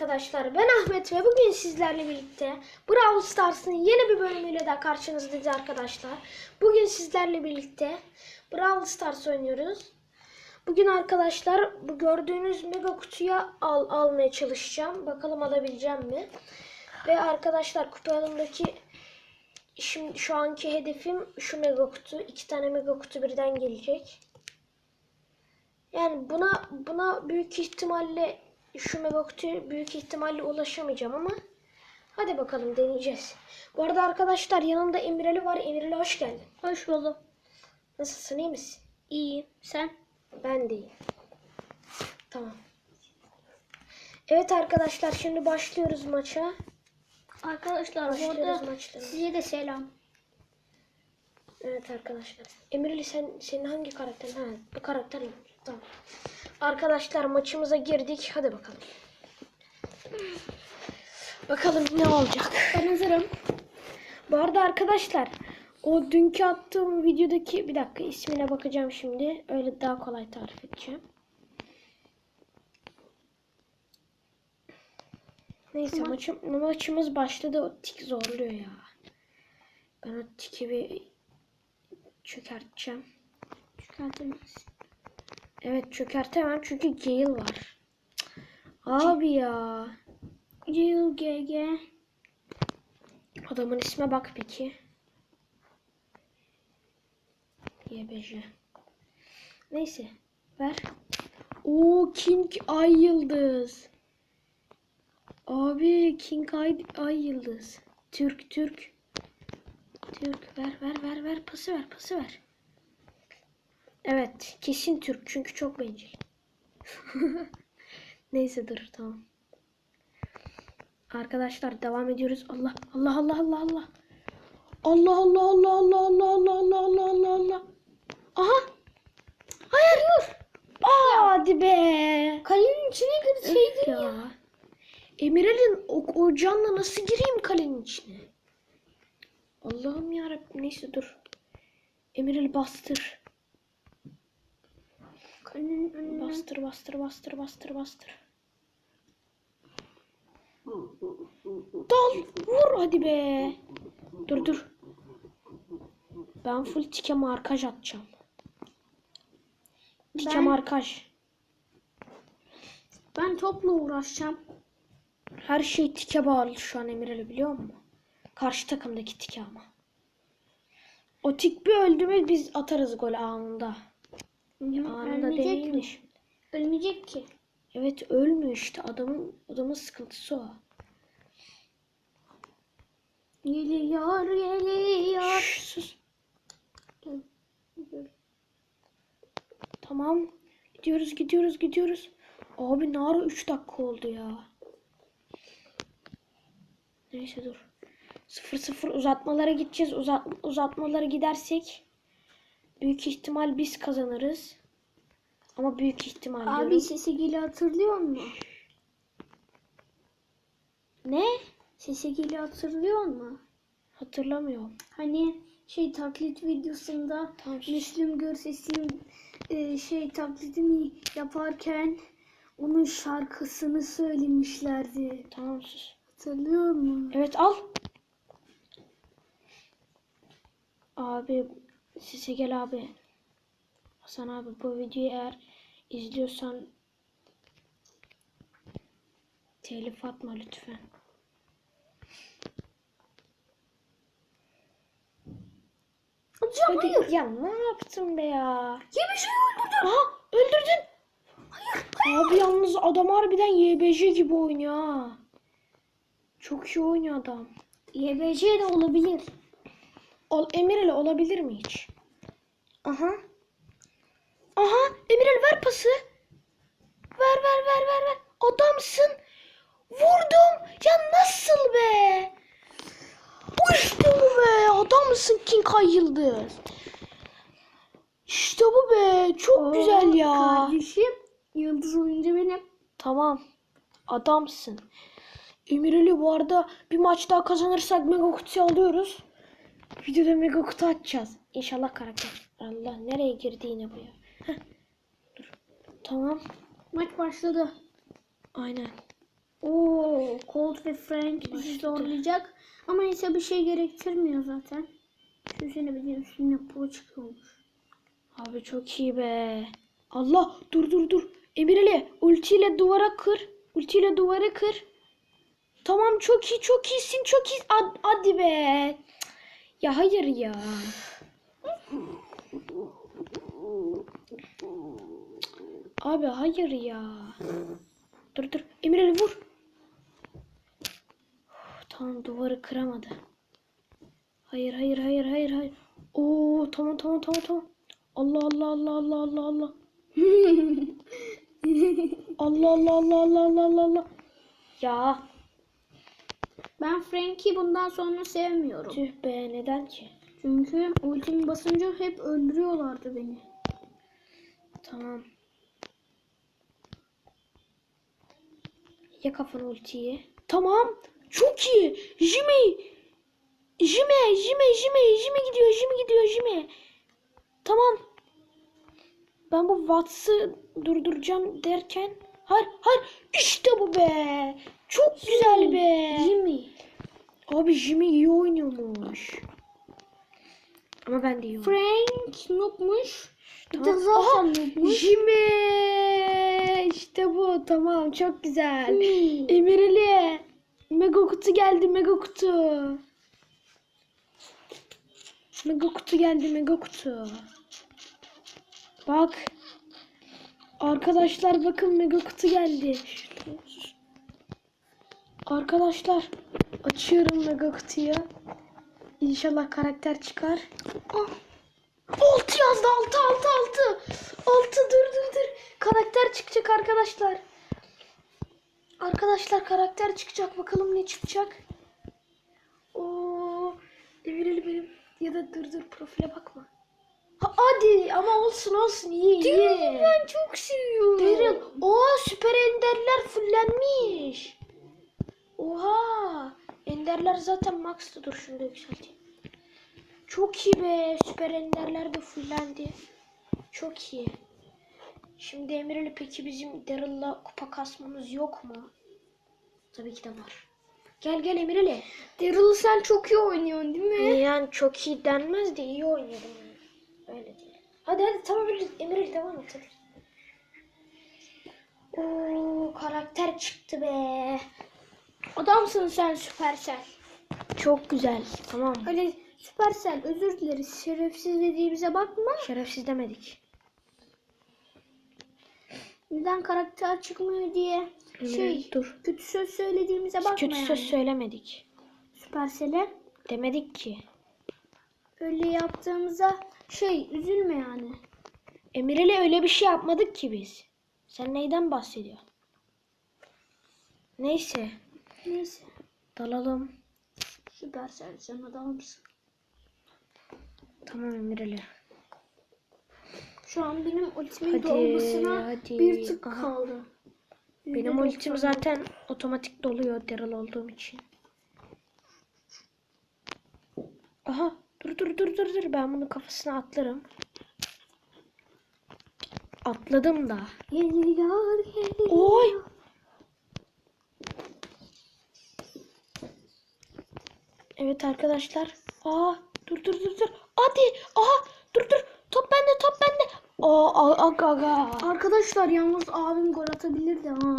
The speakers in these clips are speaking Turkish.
arkadaşlar ben Ahmet ve bugün sizlerle birlikte Brawl Stars'ın yeni bir bölümüyle de karşınızdayız arkadaşlar. Bugün sizlerle birlikte Brawl Stars oynuyoruz. Bugün arkadaşlar bu gördüğünüz mega kutuya al, almaya çalışacağım. Bakalım alabileceğim mi? Ve arkadaşlar kupalımdaki şimdi şu anki hedefim şu mega kutu. İki tane mega kutu birden gelecek. Yani buna buna büyük ihtimalle şu mega kutuya büyük ihtimalle ulaşamayacağım ama hadi bakalım deneyeceğiz. Bu arada arkadaşlar yanımda Emireli var. Emireli hoş geldin. Hoş buldum. Nasılsın iyi misin? İyi. Sen? Ben de iyiyim. Tamam. Evet arkadaşlar şimdi başlıyoruz maça. Arkadaşlar Başlıyoruz arada maçlara. size de selam. Evet arkadaşlar. Emirli sen senin hangi karakterin? Ha bu karakter? Tamam. Arkadaşlar maçımıza girdik. Hadi bakalım. Bakalım ne olacak. Ben hazırım. Bu arada arkadaşlar o dünkü attığım videodaki bir dakika ismine bakacağım şimdi. Öyle daha kolay tarif edeceğim. Neyse Tamam. maçım, maçımız başladı. O tik zorluyor ya. Ben o tiki bir çökerteceğim. Çıkartırız. Evet çökertemem çünkü Gale var. Abi ya. Jill GG. Adamın isme bak peki. YBJ. Neyse. Ver. Oo King Ay Yıldız. Abi King Ay, Ay Yıldız. Türk Türk. Türk ver ver ver ver pası ver pası ver. Evet kesin Türk çünkü çok bencil. Neyse dur tamam. Arkadaşlar devam ediyoruz. Allah Allah Allah Allah Allah. Allah Allah Allah Allah Allah Allah Allah Allah Allah Allah. Aha. Hayır dur. Aa, hadi be. Kalenin içine girseydin ya. ya. Emirel'in o, o canla nasıl gireyim kalenin içine? Allah'ım yarabbim neyse dur. Emirel bastır. Kalenin önüne. Bastır bastır bastır bastır bastır. Dal vur hadi be. Dur dur. Ben full tike markaj atacağım. Tike Ben- markaj. Ben topla uğraşacağım. Her şey tike bağlı şu an Emirel'i biliyor musun? Karşı takımdaki tike ama. O tik bir öldü mü biz atarız gol anında. Anında Ölmeyecek mi? şimdi. Ölmeyecek ki. Evet ölmüyor işte adamın adamın sıkıntısı o. Geliyor geliyor. Şş, sus. Tamam. Gidiyoruz gidiyoruz gidiyoruz. Abi Nara 3 dakika oldu ya. Neyse dur. 0-0 uzatmalara gideceğiz. Uzat, uzatmalara gidersek büyük ihtimal biz kazanırız. Ama büyük ihtimal Abi diyorum. Sesegil'i hatırlıyor musun? Ne? Sesegil'i hatırlıyor musun? Hatırlamıyorum. Hani şey taklit videosunda Tamam. Müslüm Gürses'in e, şey taklidini yaparken onun şarkısını söylemişlerdi. Tamam sus. Hatırlıyor musun? Evet al. Abi size gel abi. Hasan abi bu videoyu eğer izliyorsan telif atma lütfen. Hocam Hadi ya ne yaptın be ya? Yemiş öldürdüm. Aha öldürdün. Abi yalnız adam harbiden YBJ gibi oynuyor ha. Çok iyi oynuyor adam. YBC de olabilir. Ol, Emirel olabilir mi hiç? Aha. Aha Emirel ver pası. Ver ver ver ver ver. Adamsın. Vurdum. Ya nasıl be? İşte bu be. Adamsın King Ay Yıldız. İşte bu be. Çok güzel ya. Kardeşim Yıldız oyuncu benim. Tamam. Adamsın. Emireli bu arada bir maç daha kazanırsak mega kutuyu alıyoruz. Videoda mega kutu açacağız. İnşallah karakter. Allah nereye girdi yine bu ya. Heh. Dur. Tamam. Maç başladı. Aynen. Oo, Colt ve Frank bizi zorlayacak. Ama ise bir şey gerektirmiyor zaten. Düşünsene bir de pro çıkıyormuş. Abi çok iyi be. Allah dur dur dur. Emireli ultiyle duvara kır. Ultiyle duvara kır. Tamam çok iyi çok iyisin çok iyi. Ad- Hadi be. Ya hayır ya. Abi hayır ya. Dur dur. Emireli vur. Tamam duvarı kıramadı. Hayır hayır hayır hayır hayır. Oo tamam tamam tamam tamam. Allah Allah Allah Allah Allah. Allah Allah Allah Allah Allah Allah Allah. Ya Ben Frank'i bundan sonra sevmiyorum. tüh be neden ki? Çünkü ultimi basınca hep öldürüyorlardı beni. Tamam. Ya kafanı ultiyi. Tamam. Çok iyi. Jimmy. Jimmy, Jimmy, Jimmy, Jimmy gidiyor, Jimmy gidiyor, Jimmy. Tamam. Ben bu Watts'ı durduracağım derken hayır, hayır. İşte bu be. Çok güzel be. Jimmy. Abi Jimmy iyi oynuyormuş. Ama ben de iyi. Frank noobmuş. Bir de zaten noobmuş. Jimmy. İşte bu. Tamam çok güzel. Hmm. Emireli. Mega kutu geldi mega kutu. Mega kutu geldi mega kutu. Bak. Arkadaşlar bakın mega kutu geldi. Arkadaşlar açıyorum mega kutuyu. İnşallah karakter çıkar. Ah. Altı yazdı altı altı altı. Altı dur dur dur. Karakter çıkacak arkadaşlar. Arkadaşlar karakter çıkacak. Bakalım ne çıkacak. Oo, Demireli benim. Ya da dur dur profile bakma. Ha, hadi ama olsun olsun iyi iyi. Ben çok seviyorum. Daryl. Oha süper enderler fullenmiş. Oha. Enderler zaten max'tı. Dur şunu da yükselteyim. Çok iyi be. Süper enderler de fullendi. Çok iyi. Şimdi Emireli peki bizim Daryl'la kupa kasmamız yok mu? Tabii ki de var. Gel gel Emireli. Daryl sen çok iyi oynuyorsun değil mi? Yani çok iyi denmez de iyi oynuyorum. Hadi hadi tamam Emireli devam et. Oo karakter çıktı be. Adamsın sen Süpersel. Çok güzel. Tamam. Öyle Süpersel özür dileriz. Şerefsiz dediğimize bakma. Şerefsiz demedik. Neden karakter çıkmıyor diye şey Emireli, dur. kötü söz söylediğimize bakma Kötü yani. söz söylemedik. Süpersel'e Demedik ki. öyle yaptığımıza şey üzülme yani. Emireli öyle bir şey yapmadık ki biz. Sen neyden bahsediyorsun? Neyse. Neyse. Dalalım. Süpersel sen adamsın. Tamam Emireli. Şu an benim ultimin Hadi, dolmasına hadi. bir tık Aha. kaldı. Benim %90. ultim zaten otomatik doluyor Daryl olduğum için. Aha dur dur dur dur dur ben bunu kafasına atlarım. Atladım da. Geliyor, geliyor. Oy! Evet arkadaşlar. Aa dur dur dur dur. Hadi. Aha dur dur. Top bende top bende. Aa aga aga. Arkadaşlar yalnız abim gol atabilirdi ha.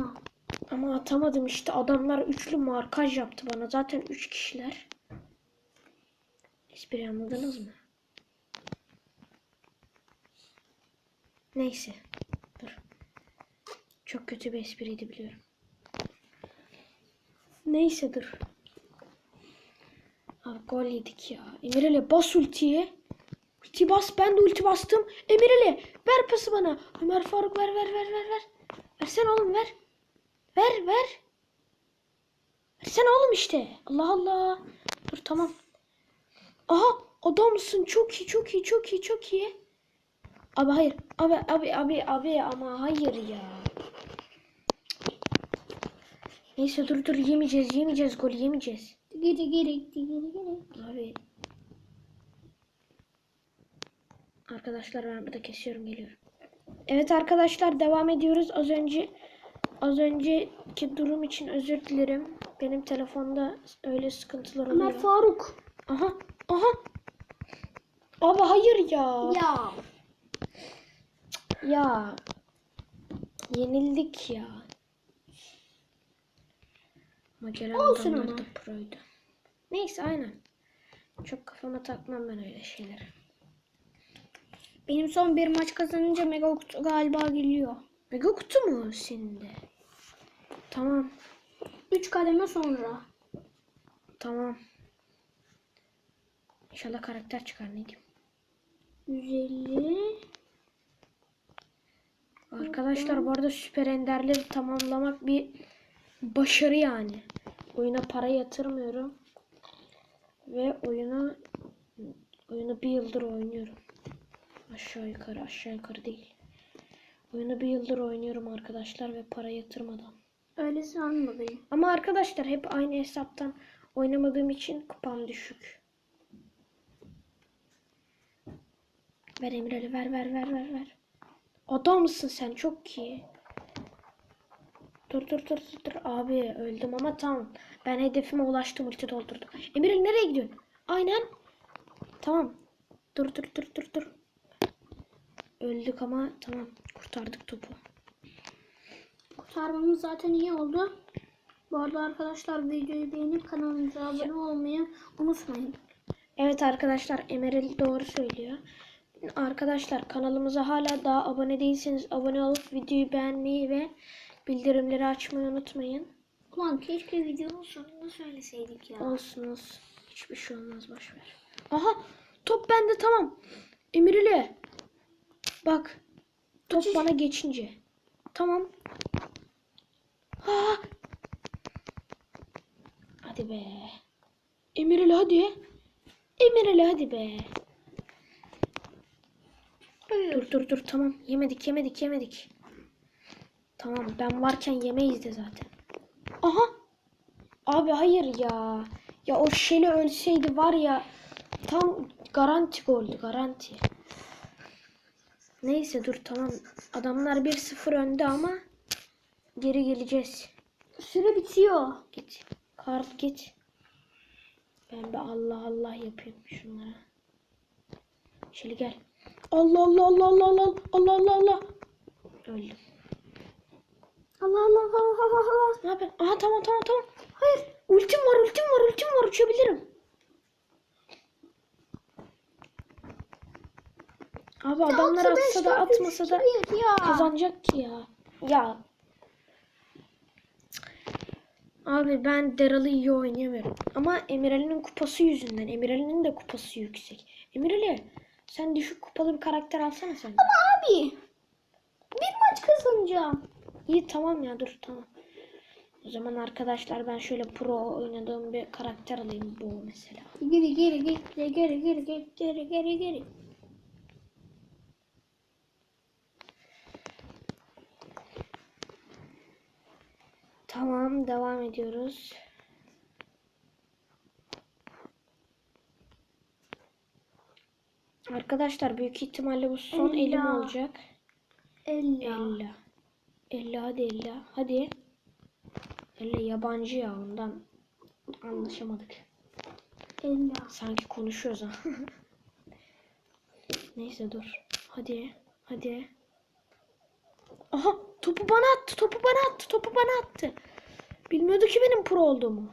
Ama atamadım işte adamlar üçlü markaj yaptı bana. Zaten üç kişiler. Espri anladınız mı? Neyse. Dur. Çok kötü bir espriydi biliyorum. Neyse dur. Abi gol yedik ya. Emirele bas ultiyi. Ulti bas. Ben de ulti bastım. Emirele ver pası bana. Ömer Faruk ver ver ver ver ver. Versene oğlum ver. Ver ver. Versene oğlum işte. Allah Allah. Dur tamam. Aha adamsın. Çok iyi çok iyi çok iyi çok iyi. Abi hayır. Abi abi abi abi ama hayır ya. Neyse dur dur yemeyeceğiz yemeyeceğiz gol yemeyeceğiz. Geri geri geri geri. Abi. Arkadaşlar ben burada kesiyorum geliyorum. Evet arkadaşlar devam ediyoruz. Az önce Az önceki durum için özür dilerim. Benim telefonda öyle sıkıntılar oluyor. Ömer Faruk. Aha, aha. Abi hayır ya. Ya. Ya. Yenildik ya. Ama gelen Olsun ama. da proydu. Neyse aynen. Çok kafama takmam ben öyle şeyleri. Benim son bir maç kazanınca mega kutu galiba geliyor. Mega kutu mu senin de? Tamam. 3 kademe sonra. Tamam. İnşallah karakter çıkar ne diyeyim. 150. Arkadaşlar bu arada süper enderleri tamamlamak bir başarı yani. Oyuna para yatırmıyorum. Ve oyuna oyunu bir yıldır oynuyorum. Aşağı yukarı aşağı yukarı değil. Oyunu bir yıldır oynuyorum arkadaşlar ve para yatırmadan. Öyle sanma beni. Ama arkadaşlar hep aynı hesaptan oynamadığım için kupam düşük. Ver Emre'li ver ver ver ver ver. Adamsın sen çok iyi. Dur dur dur dur dur abi öldüm ama tamam. Ben hedefime ulaştım ulti doldurdum. Emre'li nereye gidiyorsun? Aynen. Tamam. Dur dur dur dur dur. Öldük ama tamam kurtardık topu. Kurtarmamız zaten iyi oldu. Bu arada arkadaşlar videoyu beğenip kanalımıza abone olmayı unutmayın. Evet arkadaşlar Emeril doğru söylüyor. Arkadaşlar kanalımıza hala daha abone değilseniz abone olup videoyu beğenmeyi ve bildirimleri açmayı unutmayın. Ulan keşke videonun sonunda söyleseydik ya. Olsun olsun. Hiçbir şey olmaz boşver. Aha top bende tamam. Emirli. Bak. Top bana geçince. Tamam. Ha. Hadi be. Emirli hadi. Emirli hadi be. Dur dur dur tamam. Yemedik yemedik yemedik. Tamam ben varken yemeyiz de zaten. Aha. Abi hayır ya. Ya o Şeli ölseydi var ya tam garanti goldü garanti. Neyse dur tamam. Adamlar 1-0 önde ama geri geleceğiz. Süre bitiyor. Git. Karl git. Ben bir Allah Allah yapıyorum şunlara. Şeli gel. Allah Allah Allah Allah Allah Allah Allah Allah. Öldüm. Allah Allah Allah Allah Allah. Ne yapayım? Aha tamam tamam tamam. Hayır. Ultim var ultim var ultim var uçabilirim. Abi adamlar atsa da atmasa da ya. kazanacak ki ya. Ya. Abi ben Daryl'ı iyi oynayamıyorum. Ama Emirali'nin kupası yüzünden. Emirali'nin de kupası yüksek. Emirali sen düşük kupalı bir karakter alsana sen. de. Abi. Bir maç kazanacağım. İyi tamam ya dur tamam. O zaman arkadaşlar ben şöyle pro oynadığım bir karakter alayım bu mesela. Geri geri geri geri geri geri geri geri geri. Tamam devam ediyoruz. Arkadaşlar büyük ihtimalle bu son Ella. elim olacak. Ella. Ella. Ella hadi Ella. Hadi. Ella yabancı ya ondan anlaşamadık. Ella. Sanki konuşuyoruz ha. Neyse dur. Hadi. Hadi. Aha topu bana attı. Topu bana attı. Topu bana attı. Bilmiyordu ki benim pro olduğumu.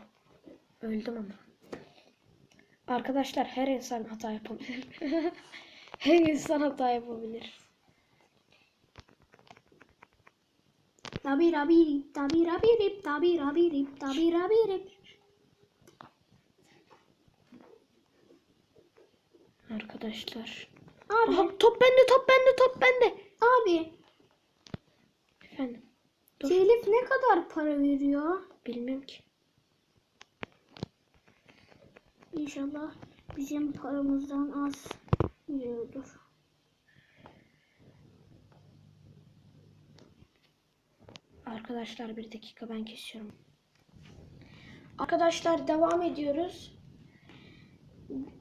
Öldüm ama. Arkadaşlar her insan hata yapabilir. her insan hata yapabilir. Tabi rabi tabi rabi rip tabi rabi rip tabi rabi rip. Arkadaşlar. Abi. Aha, top bende top bende top bende. Abi. Efendim. Dur. Telif ne kadar para veriyor? Bilmiyorum ki. İnşallah bizim paramızdan az veriyordur. Arkadaşlar bir dakika ben kesiyorum. Arkadaşlar devam ediyoruz.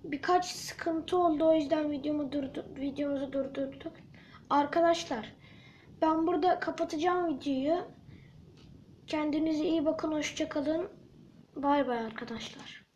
Birkaç sıkıntı oldu o yüzden videomu durdu, videomuzu durdurduk. Arkadaşlar ben burada kapatacağım videoyu. Kendinize iyi bakın. Hoşça kalın. Bay bay arkadaşlar.